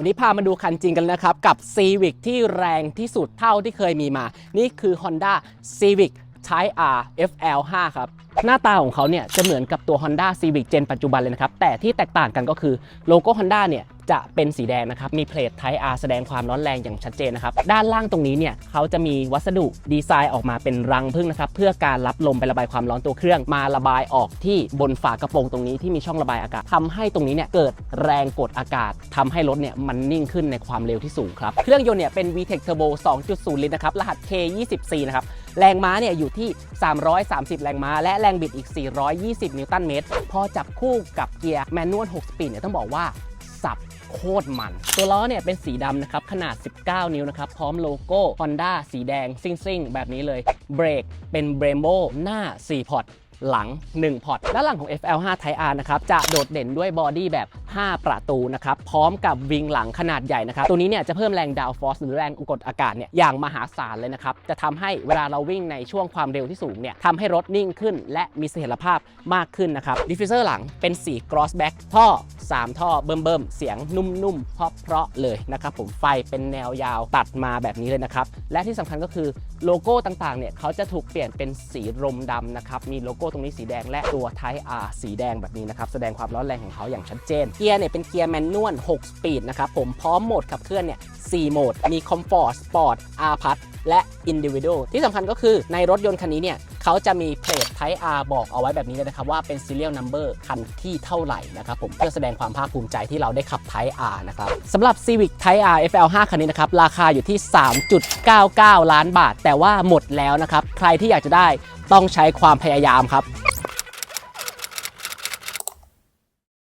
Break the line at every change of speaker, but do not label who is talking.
วันนี้พามาดูคันจริงกันนะครับ กับ Civic ที่แรงที่สุดเท่าที่เคยมีมา นี่คือ Honda Civic Type R FL5 ครับหน้าตาของเขาเนี่ยจะเหมือนกับตัว Honda Civic Gen ปัจจุบันเลยนะครับ แต่ที่แตกต่างกันก็คือโลโก้ Honda เนี่ยจะเป็นสีแดงนะครับ มีเพลท Type R แสดงความร้อนแรงอย่างชัดเจนนะครับ ด้านล่างตรงนี้เนี่ยเขาจะมีวัสดุดีไซน์ออกมาเป็นรังพึ่งนะครับ เพื่อการรับลมไประบายความร้อนตัวเครื่อง มาระบายออกที่บนฝากระโปรงตรงนี้ที่มีช่องระบายอากาศทำให้ตรงนี้เนี่ยเกิดแรงกดอากาศทำให้รถเนี่ยมันนิ่งขึ้นในความเร็วที่สูงครับ เครื่องยนต์เนี่ยเป็น VTEC Turbo 2.0 ลิตรนะครับ รหัส K24 นะครับ แรงม้าเนี่ยอยู่ที่ 330 แรงม้า และแรงบิดอีก 420 นิวตันเมตร พอจับคู่กับเกียร์แมนนวล 6 สปีดเนี่ยต้องบอกว่า สับโคตรมัน ตัวล้อเนี่ยเป็นสีดำนะครับ ขนาด 19 นิ้วนะครับ พร้อมโลโก้ Honda สีแดงซิ่งๆ แบบนี้เลย เบรกเป็น Brembo หน้า 4 พอร์ตหลัง 1 พอร์ตด้านหลังของ FL5 Type R นะครับ จะโดดเด่นด้วยบอดี้แบบ 5 ประตูนะครับ พร้อมกับวิงหลังขนาดใหญ่นะครับ ตัวนี้เนี่ยจะเพิ่มแรงดาวฟอสหรือแรงกดอากาศเนี่ยอย่างมหาศาลเลยนะครับ จะทำให้เวลาเราวิ่งในช่วงความเร็วที่สูงเนี่ยทำให้รถนิ่งขึ้น และมีเสถียรภาพมากขึ้นนะครับดิฟฟิวเซอร์หลังเป็นสี crossback ท่อ 3 ท่อเบิ่มๆเสียงนุ่มๆเพราะๆเลยนะครับผมไฟเป็นแนวยาวตัดมาแบบนี้เลยนะครับและที่สำคัญก็คือโลโก้ต่างๆเนี่ยเขาจะถูกเปลี่ยนเป็นสีรมดำนะครับมีโลโก้ตรงนี้สีแดงและตัว Type R สีแดงแบบนี้นะครับแสดงความร้อนแรงของเขาอย่างชัดเจนเกียร์เนี่ยเป็นเกียร์แมนนวล6สปีดนะครับผมพร้อมโหมดขับเคลื่อนเนี่ย4โหมด มี Comfort Sport R p a s และ Individual ที่สำคัญก็คือในรถยนต์คันนี้เนี่ยเขาจะมีเพลท Type R บอกเอาไว้แบบนี้เลยนะครับ ว่าเป็น Serial Number คันที่เท่าไหร่นะครับผมเพื่อแสดงความภาคภูมิใจที่เราได้ขับ Type R นะครับสำหรับ Civic Type R FL5 คันนี้นะครับ ราคาอยู่ที่ 3.99 ล้านบาท แต่ว่าหมดแล้วนะครับ ใครที่อยากจะได้ต้องใช้ความพยายามครับ